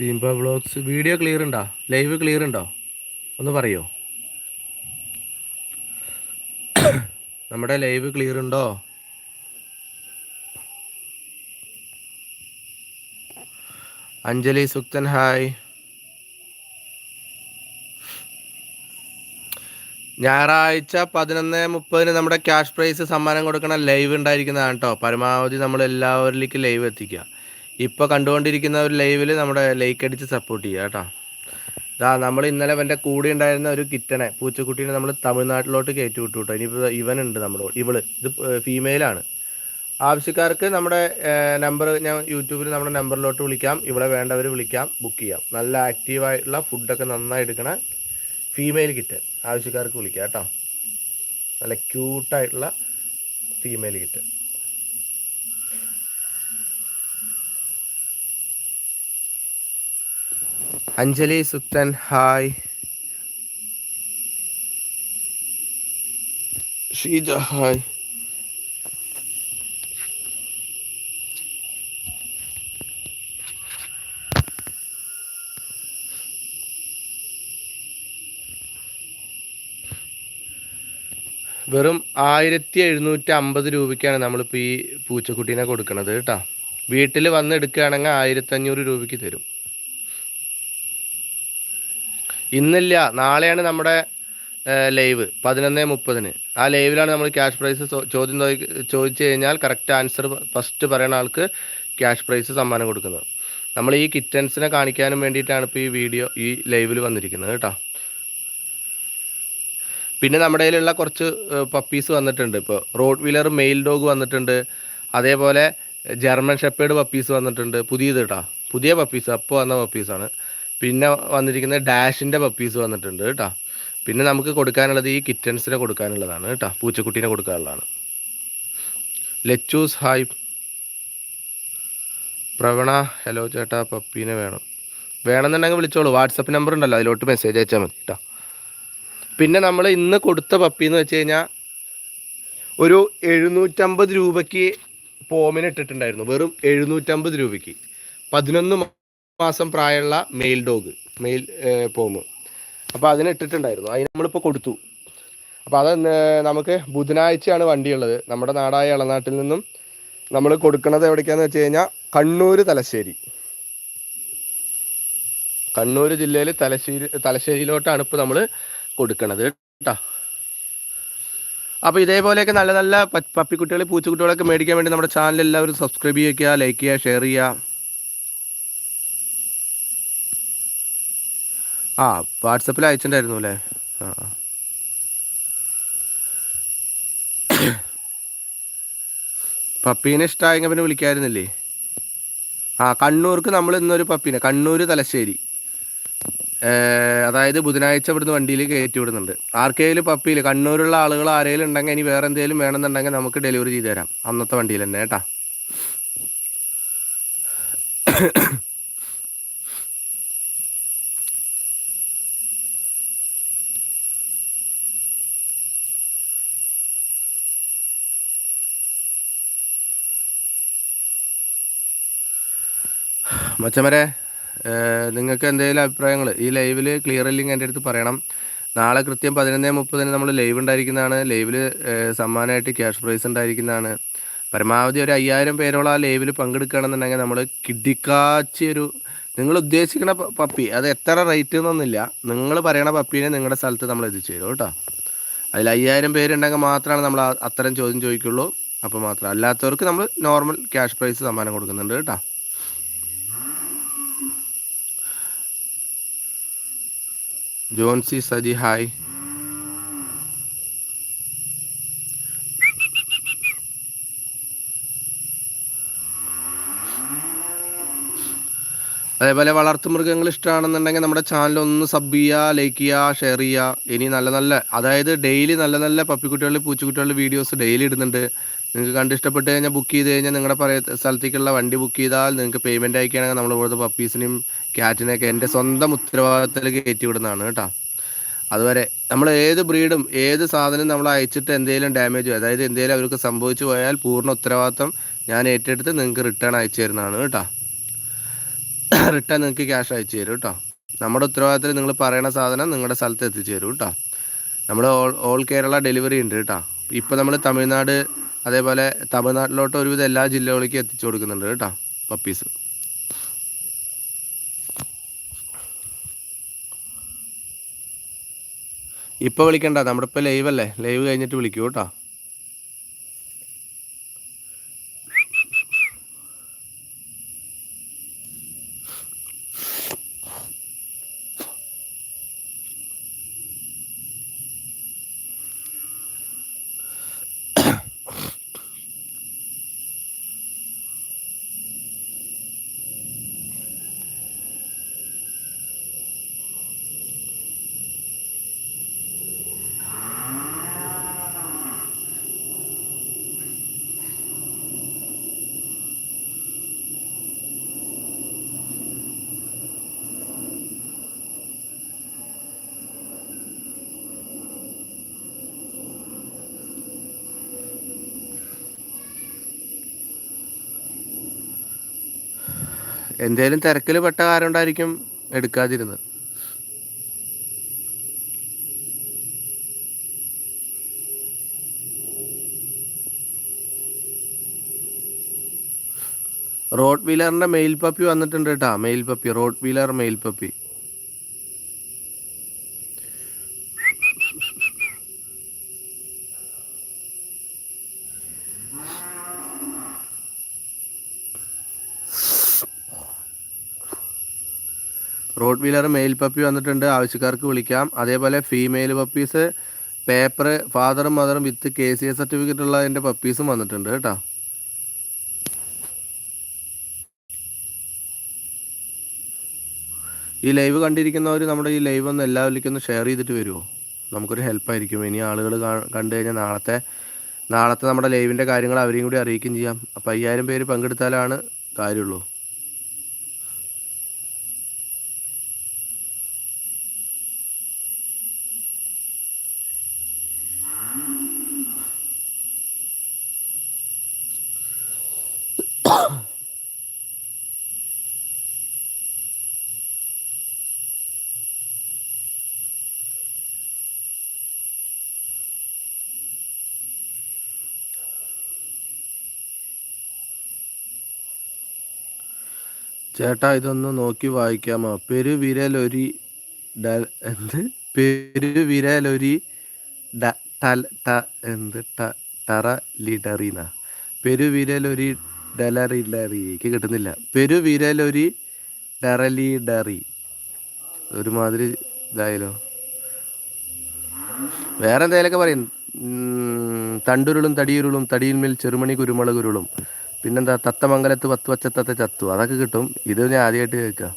സീംബ vlogs video clear ഉണ്ടോ? Live clear ഉണ്ടോ? ഒന്ന് പറയോ? നമ്മുടെ ലൈവ് ക്ലിയർ ഉണ്ടോ? അഞ്ജലി സുക്തൻ ഹായ് ഞായറാഴ്ച പതിനൊന്ന് മുപ്പതിന് നമ്മുടെ ക്യാഷ് പ്രൈസ് സമ്മാനം കൊടുക്കണ ലൈവ് ഉണ്ടായിരിക്കുന്നതാണ് കേട്ടോ പരമാവധി നമ്മൾ എല്ലാവരിലേക്ക് ലൈവ് എത്തിക്കുക. ഇപ്പോൾ കണ്ടുകൊണ്ടിരിക്കുന്ന ഒരു ലൈവിൽ നമ്മുടെ ലൈക്ക് അടിച്ച് സപ്പോർട്ട് ചെയ്യുക കേട്ടോ. ഇതാ നമ്മൾ ഇന്നലെ എന്റെ കൂടെ ഉണ്ടായിരുന്ന ഒരു കിറ്റനെ പൂച്ചക്കുട്ടീനെ നമ്മൾ തമിഴ്നാട്ടിലോട്ട് കയറ്റി വിട്ടു കേട്ടോ. ഇനിയിപ്പോൾ ഇവനുണ്ട് നമ്മുടെ ഇവൾ ഇത് ഫീമെയിലാണ് ആവശ്യക്കാർക്ക് നമ്മുടെ നമ്പർ ഞാൻ യൂട്യൂബിൽ നമ്മുടെ നമ്പറിലോട്ട് വിളിക്കാം. ഇവിടെ വേണ്ടവർ വിളിക്കാം ബുക്ക് ചെയ്യാം. നല്ല ആക്റ്റീവായിട്ടുള്ള ഫുഡൊക്കെ നന്നായി എടുക്കണ ഫീമെയിൽ കിറ്റൻ ആവശ്യക്കാർക്ക് വിളിക്കാം കേട്ടോ. നല്ല ക്യൂട്ടായിട്ടുള്ള ഫീമെയിൽ കിറ്റ് അഞ്ജലി സുക്തൻ ഹായ്. ഷീജ ഹായ്. വെറും ആയിരത്തി എഴുന്നൂറ്റി അമ്പത് രൂപയ്ക്കാണ് നമ്മളിപ്പോൾ ഈ പൂച്ചക്കുട്ടീനെ കൊടുക്കുന്നത് കേട്ടോ. വീട്ടിൽ വന്ന് എടുക്കുകയാണെങ്കിൽ ആയിരത്തി അഞ്ഞൂറ് രൂപയ്ക്ക് തരും. ഇന്നില്ല. നാളെയാണ് നമ്മുടെ ലൈവ്. പതിനൊന്ന് മുപ്പതിന്. ആ ലൈവിലാണ് നമ്മൾ ക്യാഷ് പ്രൈസ് ചോദ്യം ചോദിച്ചു കഴിഞ്ഞാൽ കറക്റ്റ് ആൻസർ ഫസ്റ്റ് പറയുന്ന ആൾക്ക് ക്യാഷ് പ്രൈസ് സമ്മാനം കൊടുക്കുന്നത്. നമ്മൾ ഈ കിറ്റൻസിനെ കാണിക്കാനും വേണ്ടിയിട്ടാണ് ഇപ്പോൾ ഈ വീഡിയോ ഈ ലൈവിൽ വന്നിരിക്കുന്നത് കേട്ടോ. പിന്നെ നമ്മുടെ കയ്യിലുള്ള കുറച്ച് പപ്പീസ് വന്നിട്ടുണ്ട്. ഇപ്പോൾ റോഡ് വീലർ മെയിൽ ഡോഗ് വന്നിട്ടുണ്ട്. അതേപോലെ ജർമ്മൻ ഷെപ്പേഡ് പപ്പീസ് വന്നിട്ടുണ്ട്. പുതിയത് കേട്ടോ. പുതിയ പപ്പീസ് അപ്പോൾ വന്ന പപ്പീസാണ് പിന്നെ വന്നിരിക്കുന്ന ഡാഷിന്റെ പപ്പീസ് വന്നിട്ടുണ്ട് കേട്ടോ. പിന്നെ നമുക്ക് കൊടുക്കാനുള്ളത് ഈ കിറ്റൻസിനെ കൊടുക്കാനുള്ളതാണ് കേട്ടോ. പൂച്ചക്കുട്ടീനെ കൊടുക്കാനുള്ളതാണ്. ലെച്ചൂസ് ഹായ് പ്രവണ ഹലോ ചേട്ടാ പപ്പീനെ വേണം. വേണമെന്നുണ്ടെങ്കിൽ വിളിച്ചോളൂ. വാട്സപ്പ് നമ്പർ ഉണ്ടല്ലോ അതിലോട്ട് മെസ്സേജ് അയച്ചാൽ മതി കേട്ടോ. പിന്നെ നമ്മൾ ഇന്ന് കൊടുത്ത പപ്പി എന്ന് വെച്ച് കഴിഞ്ഞാൽ ഒരു എഴുന്നൂറ്റമ്പത് രൂപയ്ക്ക് പോമിന് ഇട്ടിട്ടുണ്ടായിരുന്നു. വെറും എഴുന്നൂറ്റമ്പത് രൂപയ്ക്ക്. പതിനൊന്ന് മാസം പ്രായമുള്ള മെയിൽ ഡോഗ് മെയിൽ പോമ് അപ്പോൾ അതിന് ഇട്ടിട്ടുണ്ടായിരുന്നു. അതിന് നമ്മളിപ്പോൾ കൊടുത്തു. അപ്പോൾ അത് നമുക്ക് ബുധനാഴ്ചയാണ് വണ്ടിയുള്ളത്. നമ്മുടെ നാടായ ഇളനാട്ടിൽ നിന്നും നമ്മൾ കൊടുക്കുന്നത് എവിടേക്കാന്ന് വെച്ച് കഴിഞ്ഞാൽ കണ്ണൂർ തലശ്ശേരി. കണ്ണൂർ ജില്ലയിൽ തലശ്ശേരി തലശ്ശേരിയിലോട്ടാണ് ഇപ്പോൾ നമ്മൾ കൊടുക്കണത് കേട്ടോ അപ്പോൾ ഇതേപോലെയൊക്കെ നല്ല നല്ല പപ്പിക്കുട്ടികൾ പൂച്ചക്കുട്ടികളൊക്കെ മേടിക്കാൻ വേണ്ടി നമ്മുടെ ചാനൽ എല്ലാവരും സബ്സ്ക്രൈബ് ചെയ്യുക ലൈക്ക് ചെയ്യുക ഷെയർ ചെയ്യുക. ആ വാട്സപ്പിൽ അയച്ചിട്ടുണ്ടായിരുന്നു അല്ലേ? ആ പപ്പീനെ ഇഷ്ടമായെങ്കിൽ പിന്നെ വിളിക്കായിരുന്നില്ലേ? ആ കണ്ണൂർക്ക് നമ്മൾ ഇന്നൊരു പപ്പീനെ കണ്ണൂർ തലശ്ശേരി. അതായത് ബുധനാഴ്ച ഇവിടുന്ന് വണ്ടിയിൽ കയറ്റി വിടുന്നുണ്ട്. ആർക്കെങ്കിലും പപ്പിയിൽ കണ്ണൂരുള്ള ആളുകൾ ആരെങ്കിലും ഉണ്ടെങ്കിൽ ഇനി വേറെ എന്തെങ്കിലും വേണമെന്നുണ്ടെങ്കിൽ നമുക്ക് ഡെലിവറി ചെയ്തു തരാം അന്നത്തെ വണ്ടിയിൽ തന്നെ കേട്ടാ? മച്ചമരെ നിങ്ങൾക്ക് എന്തെങ്കിലും അഭിപ്രായങ്ങൾ? ഈ ലൈവിൽ ക്ലിയർ അല്ലെങ്കിൽ എന്റെ അടുത്ത് പറയണം. നാളെ കൃത്യം പതിനൊന്ന് മുപ്പതിന് നമ്മൾ ലൈവ് ഉണ്ടായിരിക്കുന്നതാണ്. ലൈവിൽ സമ്മാനമായിട്ട് ക്യാഷ് പ്രൈസ് ഉണ്ടായിരിക്കുന്നതാണ്. പരമാവധി ഒരു അയ്യായിരം പേരോളം ആ ലൈവിൽ പങ്കെടുക്കുകയാണെന്നുണ്ടെങ്കിൽ നമ്മൾ കിടിക്കാച്ചി ഒരു നിങ്ങൾ ഉദ്ദേശിക്കുന്ന പപ്പി അത് എത്ര റേറ്റ് എന്നൊന്നുമില്ല. നിങ്ങൾ പറയണ പപ്പീനെ നിങ്ങളുടെ സ്ഥലത്ത് നമ്മൾ എത്തിച്ചു തരും കേട്ടോ. അതിൽ അയ്യായിരം പേരുണ്ടെങ്കിൽ മാത്രമാണ് നമ്മൾ അത്തരം ചോദ്യം ചോദിക്കുള്ളൂ. അപ്പോൾ മാത്രം. അല്ലാത്തവർക്ക് നമ്മൾ നോർമൽ ക്യാഷ് പ്രൈസ് സമ്മാനം കൊടുക്കുന്നുണ്ട് കേട്ടോ. ജോൺസി സജി ഹായ് അതേപോലെ വളർത്തുമൃഗങ്ങൾ ഇഷ്ടമാണെന്നുണ്ടെങ്കിൽ നമ്മുടെ ചാനൽ ഒന്ന് സബ് ചെയ്യുക ലൈക്ക് ചെയ്യുക ഷെയർ ചെയ്യുക. ഇനി നല്ല നല്ല അതായത് ഡെയിലി നല്ല നല്ല പപ്പിക്കുട്ടികളുടെ പൂച്ചക്കുട്ടികളുടെ വീഡിയോസ് ഡെയിലി ഇടുന്നുണ്ട്. നിങ്ങൾക്ക് കണ്ട് ഇഷ്ടപ്പെട്ട് കഴിഞ്ഞാൽ ബുക്ക് ചെയ്ത് കഴിഞ്ഞാൽ നിങ്ങളുടെ പറയ സ്ഥലത്തേക്കുള്ള വണ്ടി ബുക്ക് ചെയ്താൽ നിങ്ങൾക്ക് പേയ്മെന്റ് അയക്കുകയാണെങ്കിൽ നമ്മൾ ഇവിടുത്തെ പപ്പീസിനെയും ക്യാറ്റിനെയൊക്കെ എന്റെ സ്വന്തം ഉത്തരവാദിത്തത്തിൽ കയറ്റി വിടുന്നതാണ് കേട്ടോ. അതുവരെ നമ്മൾ ഏത് ബ്രീഡും ഏത് സാധനം നമ്മൾ അയച്ചിട്ട് എന്തെങ്കിലും ഡാമേജ് അതായത് എന്തെങ്കിലും അവർക്ക് സംഭവിച്ചു പോയാൽ പൂർണ ഉത്തരവാദിത്തം ഞാൻ ഏറ്റെടുത്ത് നിങ്ങൾക്ക് റിട്ടേൺ അയച്ചു തരുന്നതാണ് കേട്ടോ. റിട്ടേൺ നിങ്ങൾക്ക് ക്യാഷ് അയച്ചു തരും കേട്ടോ. നമ്മുടെ ഉത്തരവാദിത്തത്തിൽ നിങ്ങൾ പറയുന്ന സാധനം നിങ്ങളുടെ സ്ഥലത്ത് എത്തിച്ചു തരും കേട്ടോ. നമ്മൾ ഓൾ ഓൾ കേരള ഡെലിവറി ഉണ്ട് കേട്ടോ. ഇപ്പോൾ നമ്മൾ തമിഴ്നാട് അതേപോലെ തമിഴ്നാട്ടിലോട്ട് ഒരുവിധം എല്ലാ ജില്ലകളിലേക്കും എത്തിച്ചു കൊടുക്കുന്നുണ്ട് കേട്ടോ പപ്പീസ് ഇപ്പോൾ വിളിക്കണ്ട നമ്മുടെ ഇപ്പോൾ ലൈവ് അല്ലേ? ലൈവ് കഴിഞ്ഞിട്ട് വിളിക്കൂ കേട്ടോ. എന്തേലും തിരക്കിൽ പെട്ട കാരണം എടുക്കാതിരുന്നത്. റോഡ് വീലറിന്റെ മെയിൽ പപ്പി വന്നിട്ടുണ്ട് കേട്ടാ. Male puppy Rottweiler male puppy Rottweiler male puppy വന്നിട്ടുണ്ട്. ആവശ്യക്കാർക്ക് വിളിക്കാം. അതേപോലെ ഫീമെയിൽ പപ്പീസ് പേപ്പർ ഫാദറും മദറും with K C S certificate ഉള്ള അതിന്റെ പപ്പീസും വന്നിട്ടുണ്ട് കേട്ടോ. ഈ ലൈവ് കണ്ടിരിക്കുന്നവർ നമ്മുടെ ഈ ലൈവ് ഒന്ന് എല്ലാവരിലേക്കും ഒന്ന് ഷെയർ ചെയ്തിട്ട് വരുമോ നമുക്കൊരു ഹെൽപ്പായിരിക്കും ഇനി ആളുകൾ കണ്ടു കഴിഞ്ഞാൽ നാളത്തെ നാളത്തെ നമ്മുടെ ലൈവിന്റെ കാര്യങ്ങൾ അവരെയും കൂടി അറിയിക്കുകയും ചെയ്യാം. അപ്പോൾ അയ്യായിരം പേര് പങ്കെടുത്താലാണ് കാര്യമുള്ളൂ. ചേട്ടാ ഇതൊന്ന് നോക്കി വായിക്കാമോ? പെരുവിരലൊരി എന്ത്? പെരുവിരലൊരി എന്ത്? ടറ ലിഡറിന പെരുവിരലൊരി ഡലറിലറിക്ക് കിട്ടുന്നില്ല. പെരുവിരലൊരി ഡറലിഡറി. ഒരുമാതിരി ഇതായാലോ വേറെ എന്തെങ്കിലുമൊക്കെ പറയും തണ്ടുരുളും തടിയുരുളും തടിയിന്മേൽ ചെറുമണി കുരുമുളകുരുളും പിന്നെന്താ തത്തമംഗലത്ത് പത്ത് വച്ചത്തത്തെ ചത്തു. അതൊക്കെ കിട്ടും. ഇത് ഞാൻ ആദ്യമായിട്ട് കേൾക്കുക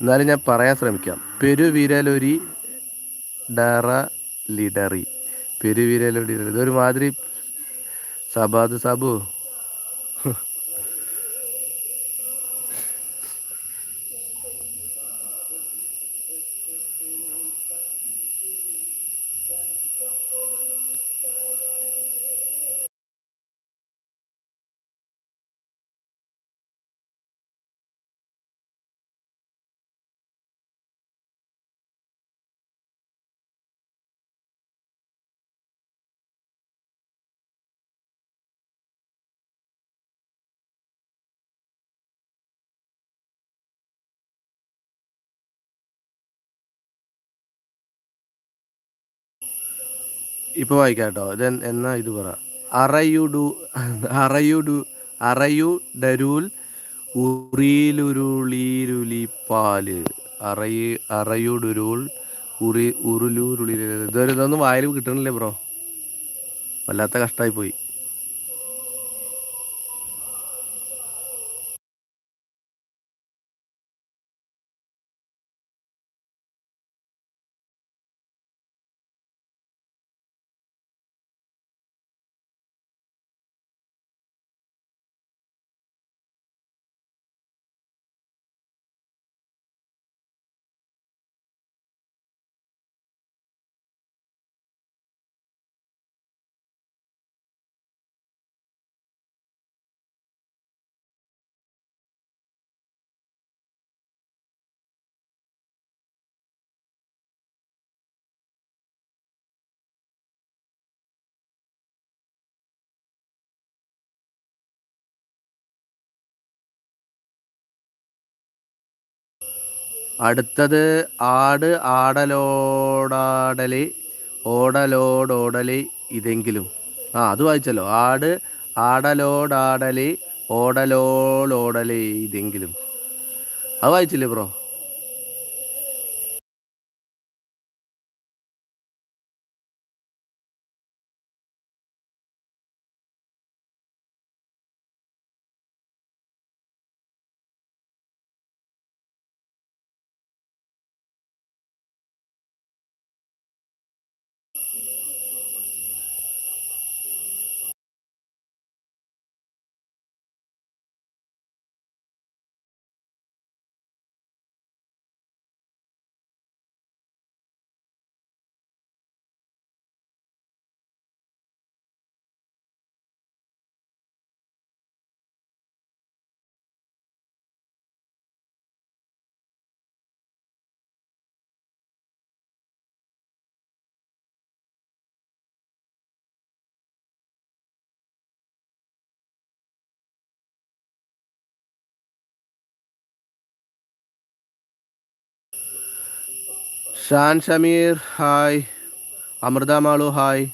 എന്നാലും ഞാൻ പറയാൻ ശ്രമിക്കാം. പെരുവിരലൊരി ഡറ ലിഡറി പെരുവിരലൊരി ഇതൊരു മാതിരി സബാദ് സാബു ഇപ്പോൾ വായിക്കാം കേട്ടോ ഇത് എന്നാ ഇത് പറ. അറയുഡു അറയുഡു അറയു ഡരൂൽ ഉറിയിലുരുളിരുളിപ്പാൽ. അറയു അറയുടുരുൾ ഉറി ഉരുളൂരുളി ഇതൊരു ഇതൊന്നും വായിൽ കിട്ടണില്ലേ ബ്രോ? വല്ലാത്ത കഷ്ടമായി പോയി അടുത്തത് ആട് ആടലോടാടലി ഓടലോടോടലി ഇതെങ്കിലും. ആ അത് വായിച്ചല്ലോ. ആട് ആടലോടാടലി ഓടലോളോടലി ഇതെങ്കിലും. അത് വായിച്ചില്ലേ bro? Shan Shameer hi. Amrutha Malu hi.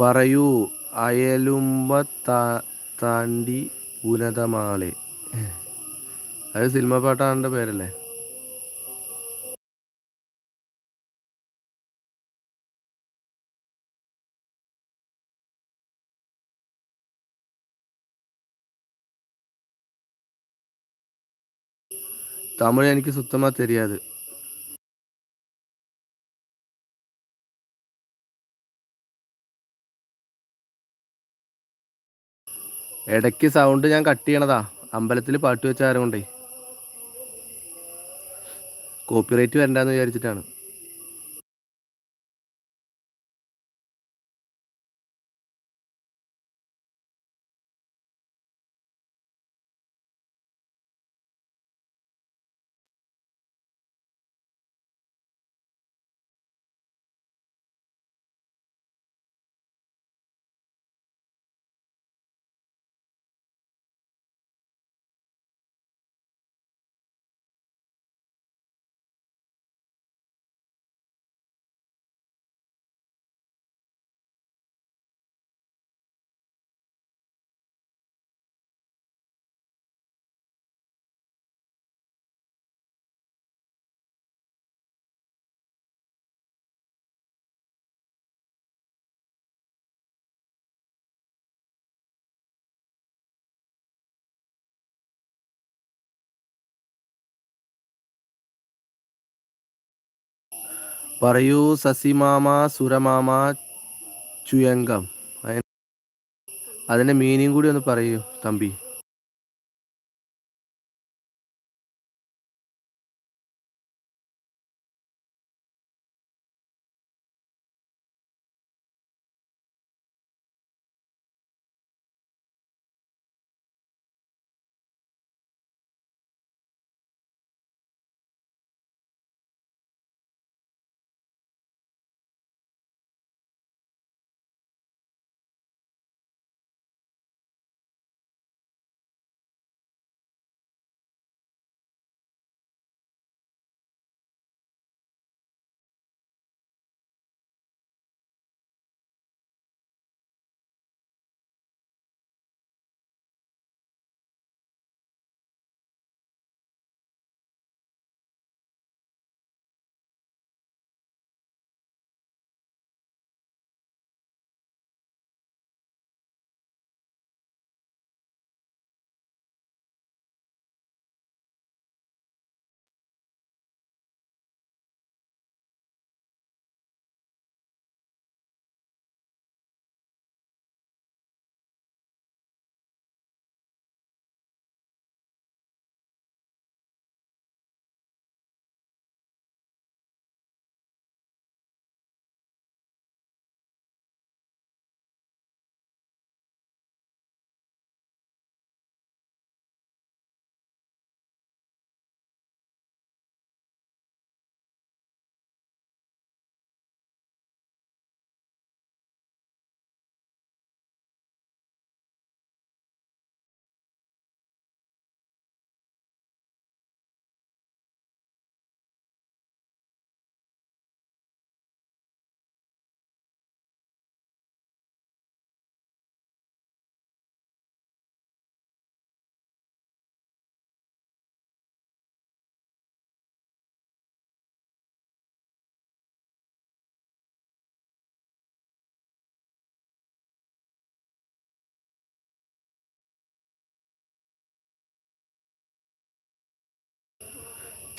പറയൂ അയലുമ്പ താണ്ടി ഉനതമാളെ. അത് സിനിമ പാട്ടാണ് പേരല്ലേ? തമിഴ് എനിക്ക് സുത്തമാ தெரியாது ഇടയ്ക്ക് സൗണ്ട് ഞാൻ കട്ട് ചെയ്യണതാ. അമ്പലത്തിൽ പാട്ട് വെച്ച ആരും കൊണ്ടേ കോപ്പിറൈറ്റ് വരണ്ടെന്ന് വിചാരിച്ചിട്ടാണ്. പറയൂ സസിമാമ സുരമാമ ചുയങ്കം. അതിന്റെ മീനിങ് കൂടി ഒന്ന് പറയൂ തമ്പി.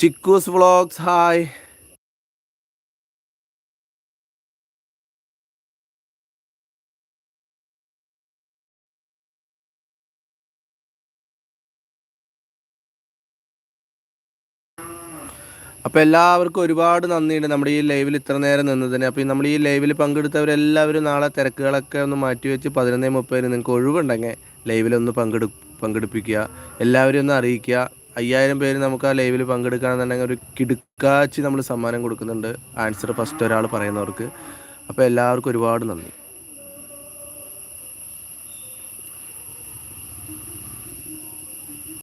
ചിക്കൂസ് വ്ളോഗ്സ് ഹായ് അപ്പോൾ എല്ലാവർക്കും ഒരുപാട് നന്ദിയുണ്ട് നമ്മുടെ ഈ ലൈവിൽ ഇത്ര നേരം നിന്നതിന്. അപ്പോൾ നമ്മൾ ഈ ലൈവിൽ പങ്കെടുത്തവരെല്ലാവരും നാളെ തിരക്കുകളൊക്കെ ഒന്ന് മാറ്റിവെച്ച് പതിനൊന്നേ മുപ്പതിന് നിങ്ങൾക്ക് ഒഴിവുണ്ടെങ്കിൽ ലൈവിലൊന്ന് പങ്കെടു പങ്കെടുപ്പിക്കുക. എല്ലാവരും ഒന്ന് അറിയിക്കുക. അയ്യായിരം പേര് നമുക്ക് ആ ലൈവിൽ പങ്കെടുക്കുകയാണെന്നുണ്ടെങ്കിൽ ഒരു കിടുക്കാച്ചി നമ്മൾ സമ്മാനം കൊടുക്കുന്നുണ്ട്. ആൻസർ ഫസ്റ്റ് ഒരാൾ പറയുന്നവർക്ക്. അപ്പോൾ എല്ലാവർക്കും ഒരുപാട് നന്ദി.